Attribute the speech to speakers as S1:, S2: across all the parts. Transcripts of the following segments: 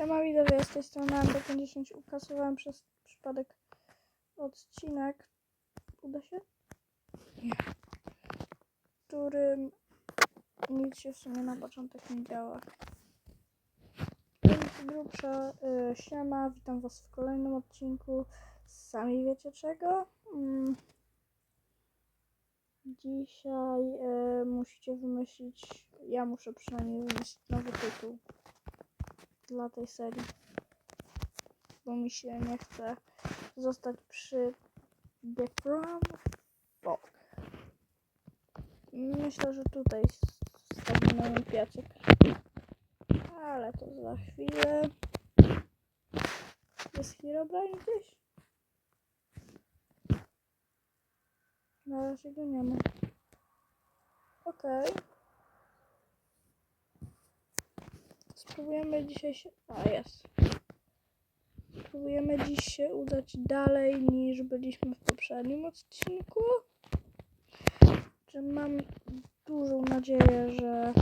S1: Siema widzowie, z tej strony Ando50 ukasowałem przez przypadek odcinek. Uda się? Nie. W którym nic się w sumie na początek nie działa. Więc grubsza y, siema, witam was w kolejnym odcinku. Sami wiecie czego? Mm. Dzisiaj y, musicie wymyślić, ja muszę przynajmniej wymyślić nowy tytuł dla tej serii. Bo mi się nie chce zostać przy The From Folk. Myślę, że tutaj stawimy mój piaczek. Ale to za chwilę. Jest Herobrine gdzieś? Na razie go nie ma. Okej. Spróbujemy dzisiaj się. A jest. Spróbujemy dziś się udać dalej niż byliśmy w poprzednim odcinku. Czy mam dużą nadzieję, że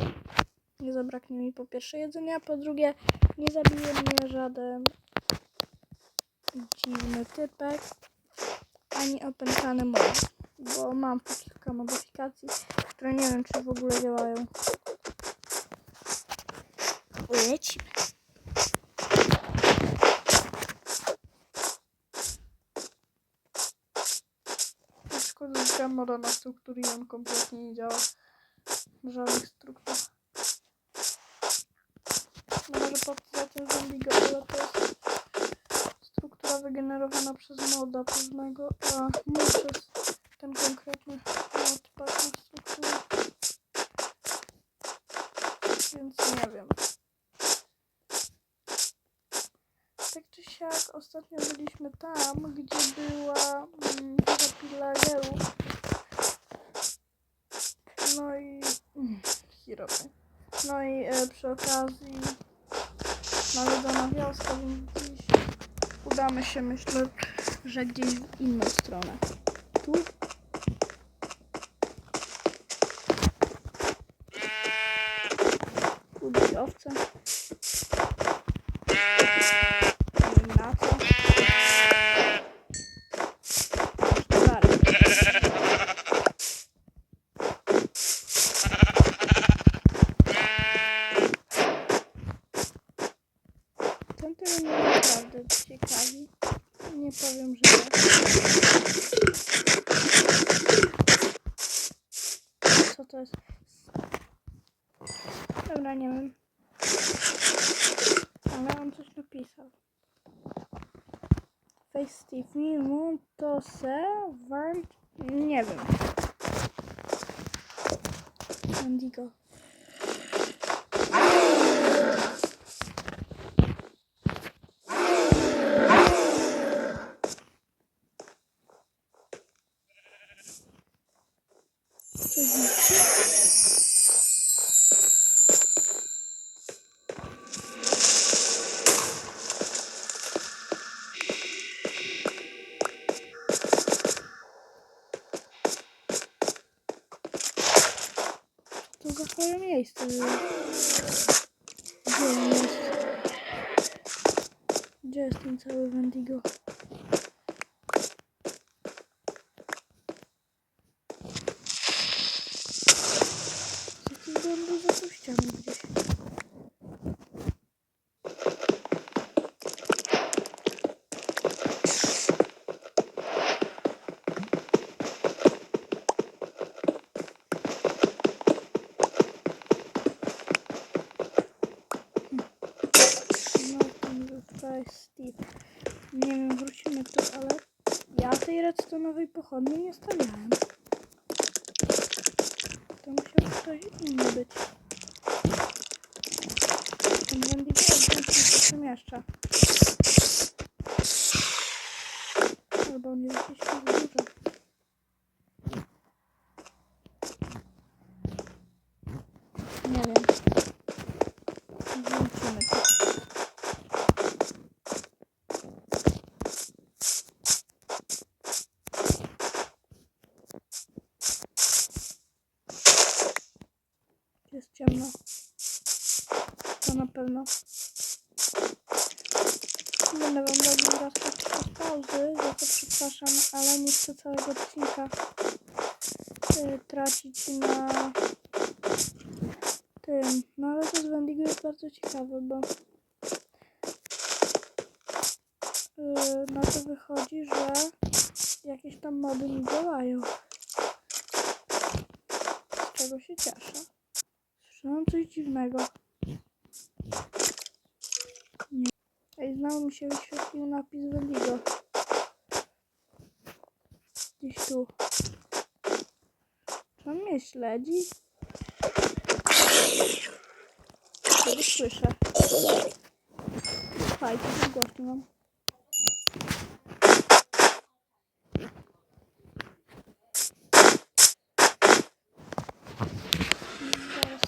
S1: nie zabraknie mi po pierwsze jedzenia, po drugie nie zabije mnie żaden dziwny typek ani opętany mod, bo mam kilka modyfikacji, które nie wiem czy w ogóle działają. Lecimy. Szkoda, że moda na struktury on kompletnie nie działa. Żadnych struktur. No może poza tym Zombigo, ale to jest struktura wygenerowana przez moda pewnego, a nie przez ten konkretny mod strukturę. Więc nie wiem. Tak ostatnio byliśmy tam, gdzie była mm, jelów. No i... Mm. No i e, przy okazji nawiedzona wioska, więc dziś udamy się, myślę, że gdzieś w inną stronę. Tu? Tu gdzieś owce. To jest? Dobra, nie wiem. Ale on coś napisał. Face Steve to se warm... Nie wiem. Mandigo. Coś widzicie? Za chore miejsce. Gdzie jest? Gdzie jest ten cały Wendigo? Jakiś on był za tą ścianą gdzieś. No ten zostaje Steve. Nie wiem, wrócimy tu, ale ja tej redstone'owej pochodni nie stawiałem. To musiał ktoś inny być. Ten ewidentnie się przemieszcza. Albo on jest gdzieś w górze. Nie wiem. Wrócimy tu. Jest ciemno. To na pewno. Będę wam robił raz podczas pauzy, za to przepraszam, ale nie chcę całego odcinka y, tracić na tym. No ale to z Wendigo jest bardzo ciekawe, bo y, na to wychodzi, że jakieś tam mody nie działają. Z czego się cieszę. Słyszałam coś dziwnego. Ej, znowu mi się wyświetlił napis Wendigo. Gdzieś tu. Czy on mnie śledzi? Kiedy słyszę. To głośno mam. Zaraz.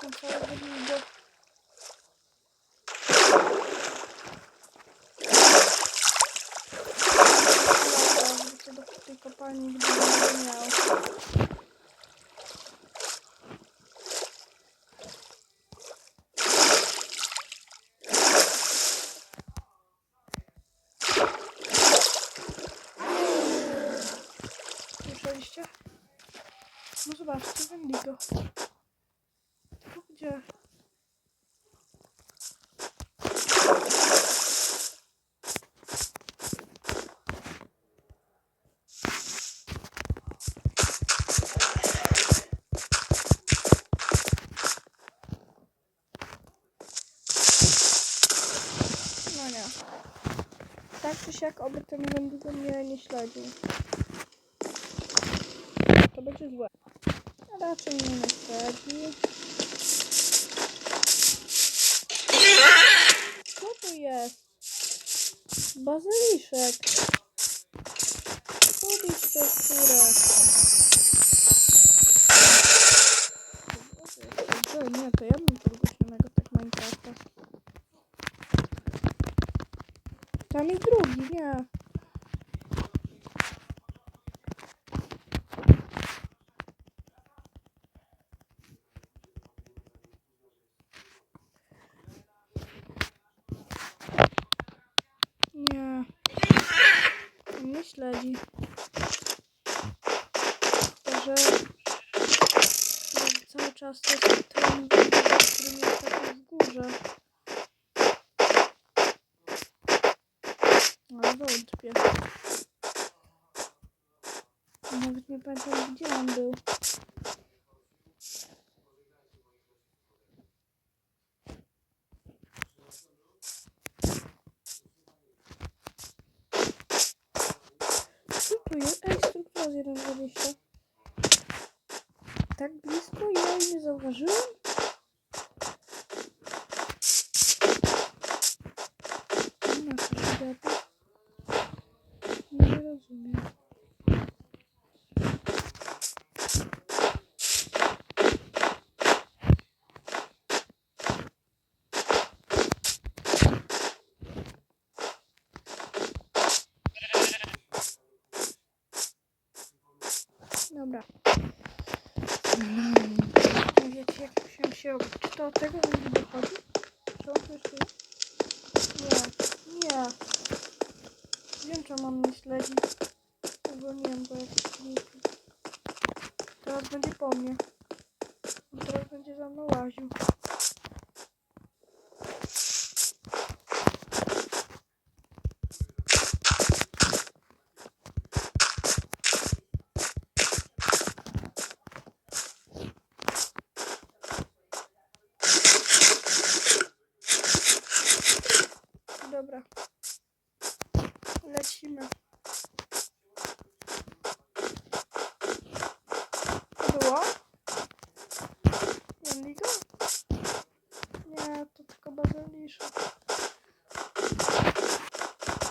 S1: Tam całe Wendigo. Dobra, wrócę do tej kopalni, gdy będę miał. Słyszeliście? No zobaczcie, Wendigo. Tylko gdzie? Nie. Tak czy siak, oby ten Wendigo mnie nie śledził. To będzie złe. A raczej mnie nie śledzi. Co tu jest? Bazyliszek. Pobić tę skórę. Nie. Nie. On mnie śledzi. Że cały czas to jest ten Wendigo, który jest taki w górze. Wątpię. Nawet nie pamiętam gdzie on był. Z 1.20. Tak blisko ja nie zauważyłem? Rozumiem. Dobra. Wiecie, tego? Nie, nie. Wiem, czy mam mnie śledzić. Uwolniłem go jak silniki. Teraz będzie po mnie. Teraz będzie za mną łaził. Dobra. Lecimy. Było? Jandigo? Nie, to tylko bazylisza.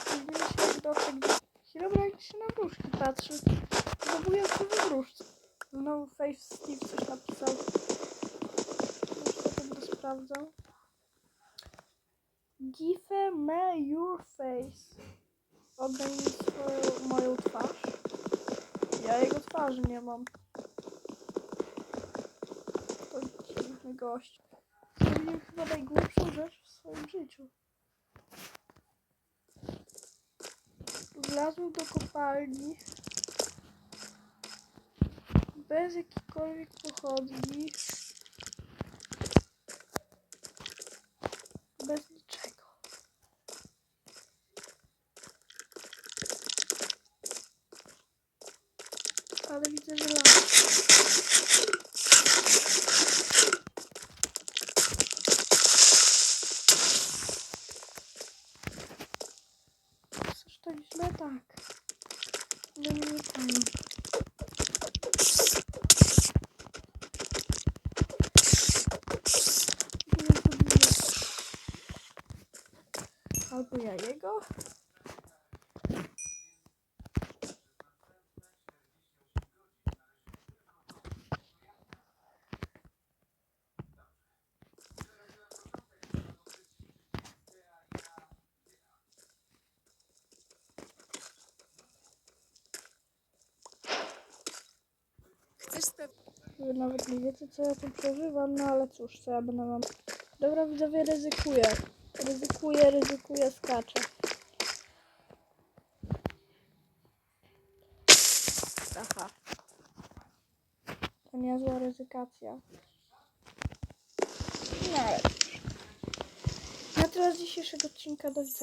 S1: Widzimy się jak doczek, gdzie Herobrine się na wróżki patrzy. Zabuje się we wróżce. Znowu Face Steve coś napisał. Już to będę. Give me your face. Oddaj mi swoją, moją twarz. Ja jego twarzy nie mam. To dziwny gość. Zrobiłem chyba najgłupszą rzecz w swoim życiu. Wlazłem do kopalni empresa que come
S2: Comic Hobby
S1: Wy nawet nie wiecie, co ja tu przeżywam, no ale cóż, co ja będę mam. Dobra, widzowie, ryzykuję. Ryzykuję, ryzykuję, skaczę. Aha. To niezła ryzykacja. No ale. Na tyle z dzisiejszego odcinka. Do widzenia.